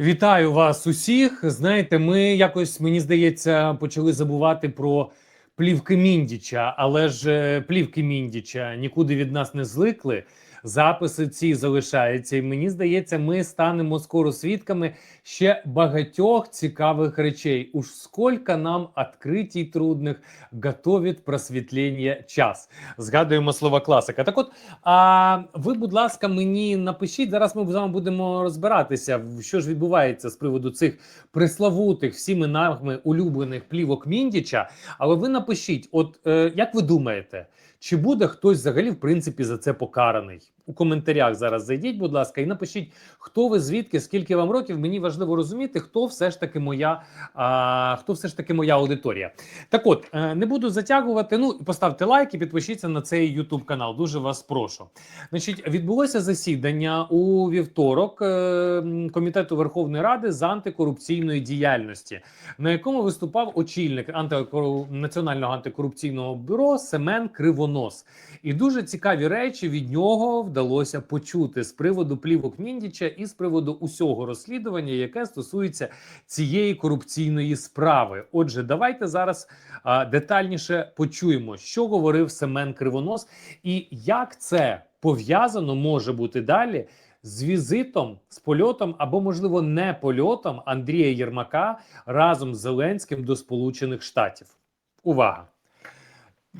Вітаю вас усіх. Знаєте, ми якось, мені здається, почали забувати про плівки Міндіча, але ж е, плівки Міндіча нікуди від нас не зникли. Записи ці залишаються, і мені здається, ми станемо скоро свідками ще багатьох цікавих речей. Уж скільки нам відкритій трудних готовить просвітлення час. Згадуємо слова класика. Так, от а ви, будь ласка, мені напишіть. Зараз ми з вами будемо розбиратися, що ж відбувається з приводу цих преславутих всіми нами улюблених плівок Міндіча. Але ви напишіть, от е, як ви думаєте, чи буде хтось взагалі в принципі за це покараний? У коментарях зараз зайдіть, будь ласка, і напишіть, хто ви звідки, скільки вам років. Мені важливо розуміти, хто все ж таки моя, а, хто все ж таки моя аудиторія. Так, от е, не буду затягувати. Ну поставте лайк і підпишіться на цей YouTube канал. Дуже вас прошу. Значить, відбулося засідання у вівторок е, комітету Верховної Ради з антикорупційної діяльності, на якому виступав очільник антикору... національного антикорупційного бюро Семен Кривонос. І дуже цікаві речі від нього вдалося почути з приводу плівок Міндіча і з приводу усього розслідування, яке стосується цієї корупційної справи. Отже, давайте зараз а, детальніше почуємо, що говорив Семен Кривонос, і як це пов'язано може бути далі. З візитом, з польотом або, можливо, не польотом Андрія Єрмака разом з Зеленським до Сполучених Штатів. Увага!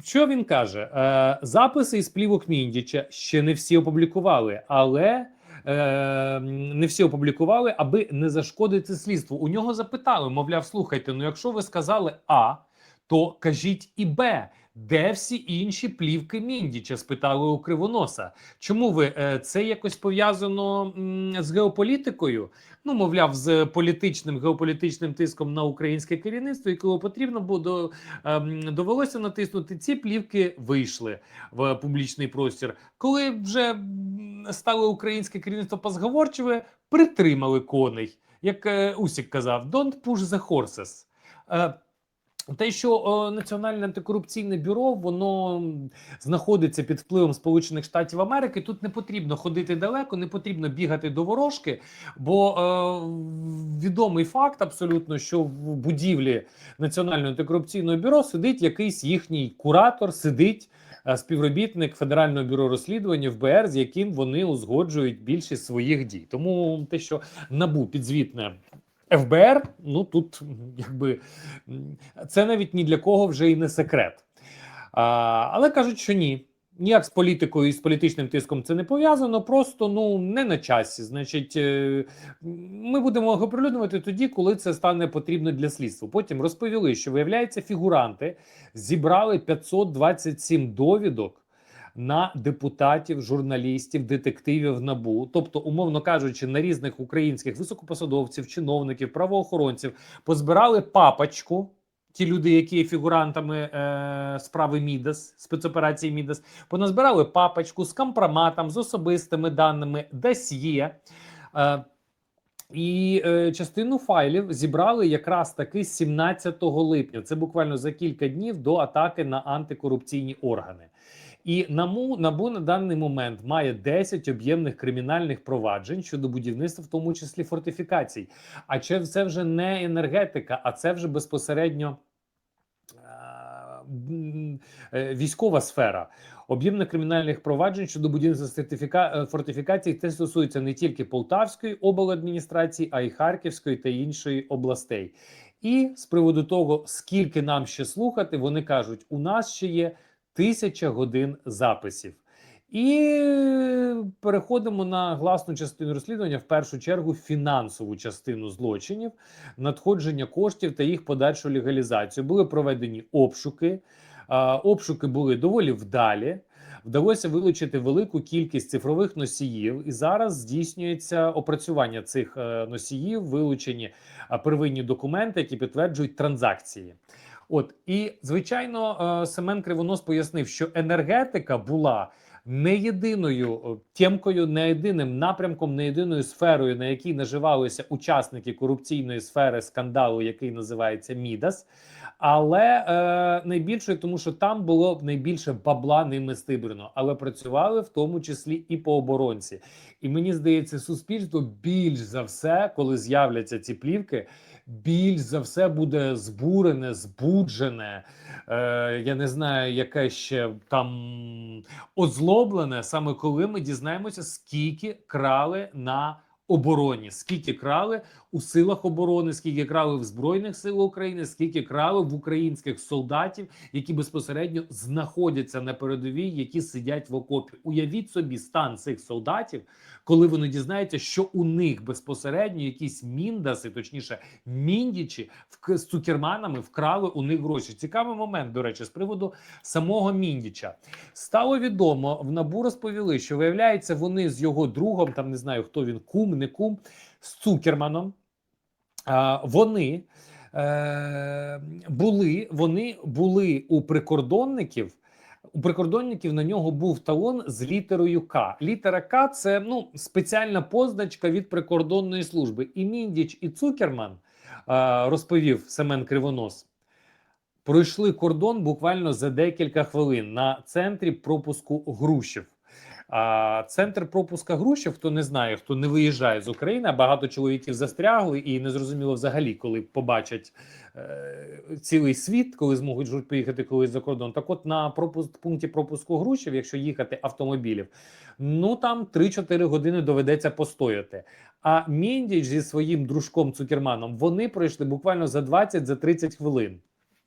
Що він каже? Е, записи із плівок Міндіча ще не всі опублікували, але е, не всі опублікували, аби не зашкодити слідству. У нього запитали: мовляв, слухайте, ну якщо ви сказали А, то кажіть і Б. Де всі інші плівки Міндіча? спитали у Кривоноса. Чому ви е, це якось пов'язано з геополітикою? Ну, мовляв, з політичним геополітичним тиском на українське керівництво, якого потрібно було ем, довелося натиснути. Ці плівки вийшли в публічний простір. Коли вже стало українське керівництво позговорчиве, притримали коней. Як е, Усік казав, don't push the horses. Те, що е, Національне антикорупційне бюро воно знаходиться під впливом Сполучених Штатів Америки, тут не потрібно ходити далеко, не потрібно бігати до ворожки, бо е, відомий факт абсолютно, що в будівлі Національного антикорупційного бюро сидить якийсь їхній куратор, сидить е, співробітник Федерального бюро розслідування ФБР, з яким вони узгоджують більшість своїх дій. Тому те, що набу підзвітне ФБР, ну тут якби це навіть ні для кого вже і не секрет. А, але кажуть, що ні. Ніяк з політикою і з політичним тиском це не пов'язано, просто ну не на часі. Значить, е, ми будемо його оприлюднювати тоді, коли це стане потрібно для слідства. Потім розповіли, що виявляється, фігуранти зібрали 527 довідок на депутатів, журналістів, детективів НАБУ, тобто, умовно кажучи, на різних українських високопосадовців, чиновників, правоохоронців позбирали папочку. Ті люди, які є фігурантами е, справи Мідас, спецоперації Мідас, поназбирали папочку з компроматом, з особистими даними, досьє. Е, і е, частину файлів зібрали якраз таки 17 липня. Це буквально за кілька днів до атаки на антикорупційні органи. І НАМУ НАБУ на даний момент має 10 об'ємних кримінальних проваджень щодо будівництва, в тому числі фортифікацій. А це, це вже не енергетика, а це вже безпосередньо е, е, військова сфера. Об'ємних кримінальних проваджень щодо будівництва сертифіка... е, фортифікацій це стосується не тільки Полтавської обладміністрації, а й Харківської та іншої областей. І з приводу того, скільки нам ще слухати, вони кажуть: у нас ще є тисяча годин записів. І переходимо на гласну частину розслідування, в першу чергу фінансову частину злочинів, надходження коштів та їх подальшу легалізацію. Були проведені обшуки. Обшуки були доволі вдалі. Вдалося вилучити велику кількість цифрових носіїв, і зараз здійснюється опрацювання цих е, носіїв, вилучені первинні документи, які підтверджують транзакції. От і звичайно, е, Семен Кривонос пояснив, що енергетика була не єдиною о, тємкою, не єдиним напрямком, не єдиною сферою, на якій наживалися учасники корупційної сфери скандалу, який називається Мідас. Але е, найбільшою, тому що там було найбільше бабла ними стибрено, але працювали в тому числі і по оборонці. І мені здається, суспільство більш за все, коли з'являться ці плівки, більш за все буде збурене, збуджене. Е, я не знаю, яке ще там озлоблене, саме коли ми дізнаємося, скільки крали на обороні, скільки крали у силах оборони, скільки крали в збройних силах України, скільки крали в українських солдатів, які безпосередньо знаходяться на передовій, які сидять в окопі. Уявіть собі стан цих солдатів, коли вони дізнаються, що у них безпосередньо якісь міндаси, точніше, міндічі в з цукерманами вкрали у них гроші. Цікавий момент, до речі, з приводу самого міндіча стало відомо в набу розповіли, що виявляється, вони з його другом, там не знаю хто він, кум, не з Цукерманом. Вони е, були, вони були у прикордонників. У прикордонників на нього був талон з літерою К. Літера К це ну спеціальна позначка від прикордонної служби. І Міндіч, і Цукерман розповів Семен Кривонос. Пройшли кордон буквально за декілька хвилин на центрі пропуску Грушів. А центр пропуска Грушів, хто не знає, хто не виїжджає з України, багато чоловіків застрягли і не зрозуміло взагалі, коли побачать е, цілий світ, коли зможуть жуть поїхати колись за кордон. Так, от на пропуск пункті пропуску Грушів, якщо їхати автомобілів, ну там 3-4 години доведеться постояти. А Міндіч зі своїм дружком Цукерманом вони пройшли буквально за 20 за хвилин.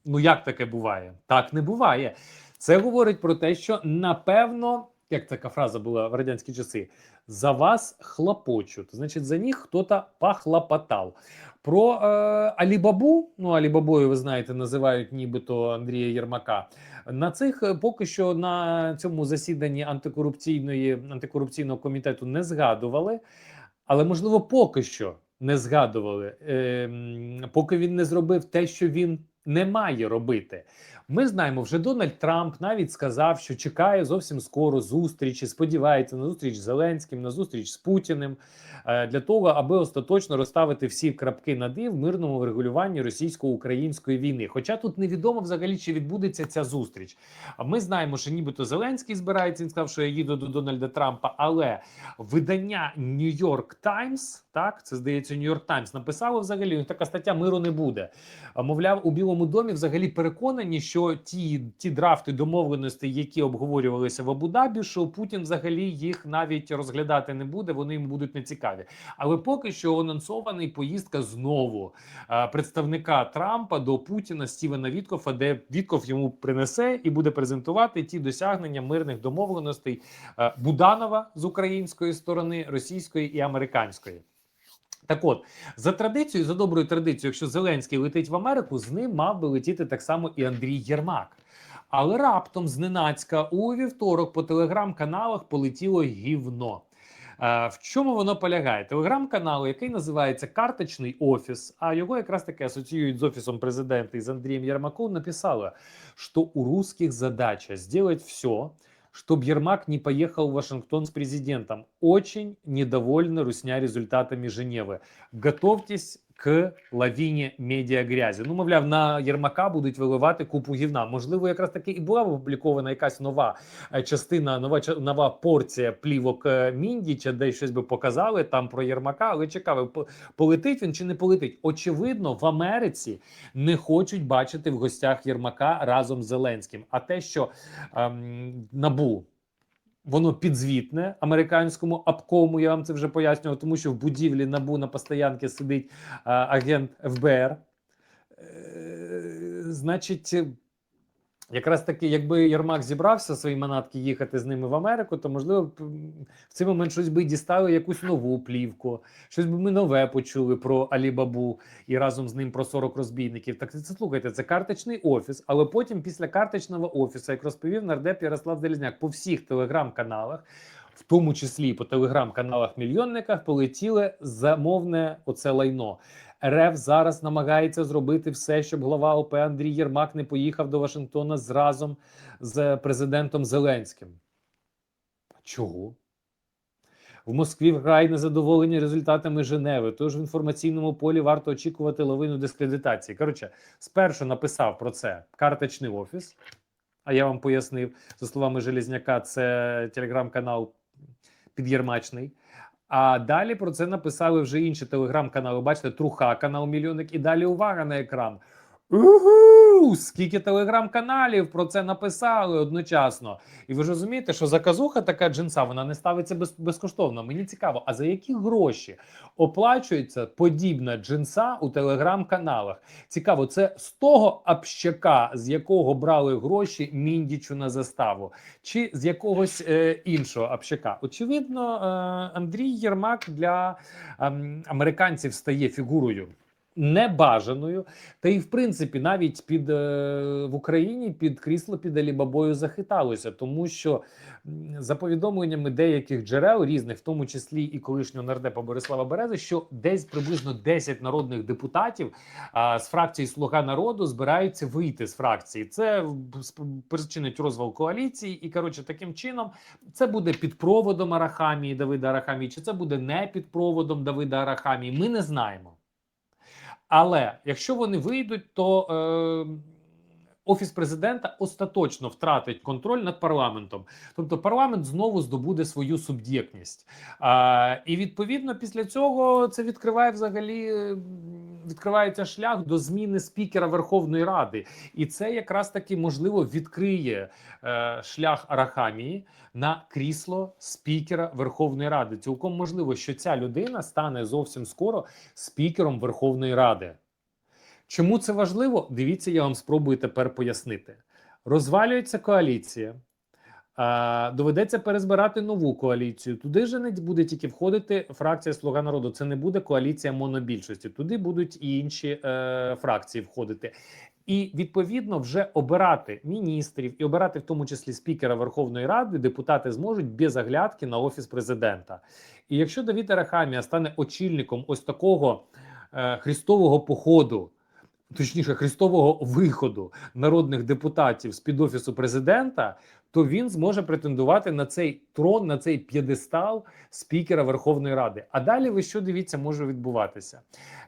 Ну як таке буває? Так не буває. Це говорить про те, що напевно, як така фраза була в радянські часи, за вас хлопочуть. Значить, за них хтось похлопотав. Про е, Алібабу, ну Алібабою, ви знаєте, називають нібито Андрія Єрмака. На цих е, поки що на цьому засіданні антикорупційної антикорупційного комітету не згадували, але можливо поки що не згадували, е, поки він не зробив те, що він не має робити. Ми знаємо, вже Дональд Трамп навіть сказав, що чекає зовсім скоро зустрічі, сподівається на зустріч з Зеленським, на зустріч з Путіним е, для того, аби остаточно розставити всі крапки над «і» в мирному врегулюванні російсько-української війни. Хоча тут невідомо взагалі, чи відбудеться ця зустріч. Ми знаємо, що нібито Зеленський збирається. Він сказав, що я їду до Дональда Трампа, але видання York Times, так це здається, York Times, написало взагалі. Така стаття миру не буде. Мовляв, у Білому домі взагалі переконані, що ті, ті драфти домовленостей, які обговорювалися в Абу-Дабі, що Путін взагалі їх навіть розглядати не буде. Вони йому будуть нецікаві. Але поки що анонсований поїздка знову а, представника Трампа до Путіна Стівена Віткофа, де Вітков йому принесе і буде презентувати ті досягнення мирних домовленостей а, Буданова з української сторони, російської і американської. Так от, за традицією, за доброю традицією, якщо Зеленський летить в Америку, з ним мав би летіти так само і Андрій Єрмак. Але раптом зненацька у вівторок по телеграм-каналах полетіло гівно. Е, В чому воно полягає? Телеграм-канал, який називається Карточний офіс, а його якраз таки асоціюють з офісом президента і з Андрієм Єрмаком, написали, що у русских задача сделать все, чтобы Ермак не поехал в Вашингтон с президентом. Очень недовольны Русня результатами Женевы. Готовьтесь к лавіні медіагрязі. Ну, мовляв, на Єрмака будуть виливати купу гівна. Можливо, якраз таки і була опублікована якась нова е, частина, нова нова порція плівок е, Міндіча, де щось би показали там про Єрмака. Але цікаво, полетить він чи не полетить? Очевидно, в Америці не хочуть бачити в гостях Єрмака разом з Зеленським. А те, що ем, набу. Воно підзвітне американському обкому, я вам це вже пояснював, тому що в будівлі набу на постоянці сидить а, агент ФБР. Е, значить, якраз таки, якби Єрмак зібрався свої манатки їхати з ними в Америку, то можливо в цей момент щось би дістали якусь нову плівку, щось би ми нове почули про Алібабу і разом з ним про 40 розбійників. Так це слухайте, це карточний офіс. Але потім, після карточного офісу, як розповів нардеп Ярослав Залізняк, по всіх телеграм-каналах. В тому числі по телеграм-каналах мільйонниках полетіли замовне оце лайно. РФ зараз намагається зробити все, щоб глава ОП Андрій Єрмак не поїхав до Вашингтона з разом з президентом Зеленським. Чого? В Москві вкрай незадоволені результатами Женеви. Тож в інформаційному полі варто очікувати лавину дискредитації. Коротше, спершу написав про це карточний офіс. А я вам пояснив, за словами Железняка, це телеграм-канал підєрмачний. А далі про це написали вже інші телеграм-канали. Бачите, Труха, канал Мільйонник, і далі увага на екран. Угу! Скільки телеграм-каналів про це написали одночасно. І ви ж розумієте, що заказуха така джинса, вона не ставиться без, безкоштовно. Мені цікаво, а за які гроші оплачується подібна джинса у телеграм-каналах? Цікаво, це з того общака, з якого брали гроші міндічу на заставу, чи з якогось е, іншого общака? Очевидно, е, Андрій Єрмак для ем, американців стає фігурою. Небажаною, та і в принципі навіть під е, в Україні під крісло під Алібабою захиталося, тому що за повідомленнями деяких джерел різних, в тому числі і колишнього нардепа Борислава Берези, що десь приблизно 10 народних депутатів а, з фракції Слуга народу збираються вийти з фракції. Це м, сп- причинить розвал коаліції, і коротше, таким чином це буде під проводом Арахамії Давида Арахамії, чи це буде не під проводом Давида Арахамії. Ми не знаємо. Але якщо вони вийдуть, то е, офіс президента остаточно втратить контроль над парламентом. Тобто парламент знову здобуде свою суб'єктність. А, і відповідно після цього це відкриває взагалі відкривається шлях до зміни спікера Верховної Ради, і це якраз таки можливо відкриє е, шлях Арахамії на крісло спікера Верховної Ради. Цілком можливо, що ця людина стане зовсім скоро спікером Верховної Ради. Чому це важливо? Дивіться, я вам спробую тепер пояснити. Розвалюється коаліція. Доведеться перезбирати нову коаліцію. Туди же не буде тільки входити фракція Слуга народу. Це не буде коаліція монобільшості. Туди будуть і інші е, фракції входити. І відповідно вже обирати міністрів і обирати в тому числі спікера Верховної Ради депутати зможуть без оглядки на офіс президента. І якщо Давід Арахамія стане очільником ось такого е, христового походу, точніше христового виходу народних депутатів з під офісу президента, то він зможе претендувати на цей трон, на цей п'єдестал спікера Верховної Ради. А далі ви що дивіться, може відбуватися?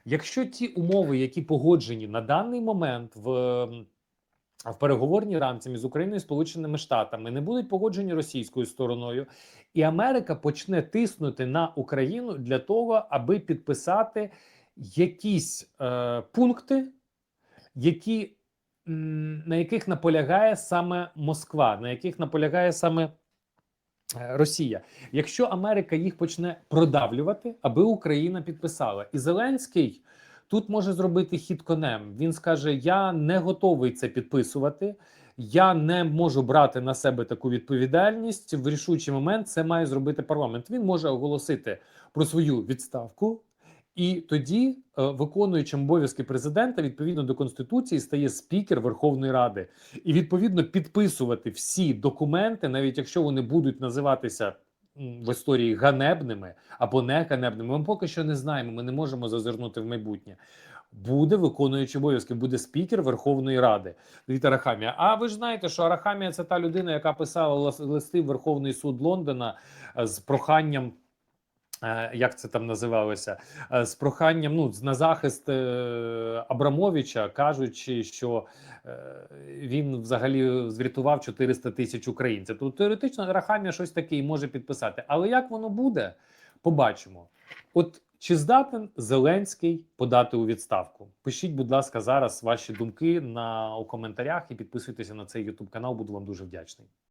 Якщо ті умови, які погоджені на даний момент в. В переговорній рамці між Україною і Сполученими Штатами не будуть погоджені російською стороною, і Америка почне тиснути на Україну для того, аби підписати якісь е, пункти, які на яких наполягає саме Москва, на яких наполягає саме е, Росія. Якщо Америка їх почне продавлювати, аби Україна підписала, і Зеленський тут може зробити хід конем. Він скаже: Я не готовий це підписувати. Я не можу брати на себе таку відповідальність. В рішучий момент це має зробити парламент. Він може оголосити про свою відставку, і тоді, е, виконуючим обов'язки президента, відповідно до конституції, стає спікер Верховної Ради, і відповідно підписувати всі документи, навіть якщо вони будуть називатися в історії ганебними або не ганебними. Ми поки що не знаємо. Ми не можемо зазирнути в майбутнє. Буде виконуючий обов'язки, буде спікер Верховної Ради Давід Арахамія. А ви ж знаєте, що Арахамія це та людина, яка писала лис- листи в Верховний суд Лондона е, з проханням. Е, Як це там називалося? Е, З проханням ну на захист е, Абрамовича, кажучи, що він взагалі зврятував 400 тисяч українців. Тобто теоретично Рахамія щось таке і може підписати. Але як воно буде, побачимо. От чи здатен Зеленський подати у відставку? Пишіть, будь ласка, зараз ваші думки на у коментарях і підписуйтеся на цей YouTube канал. Буду вам дуже вдячний.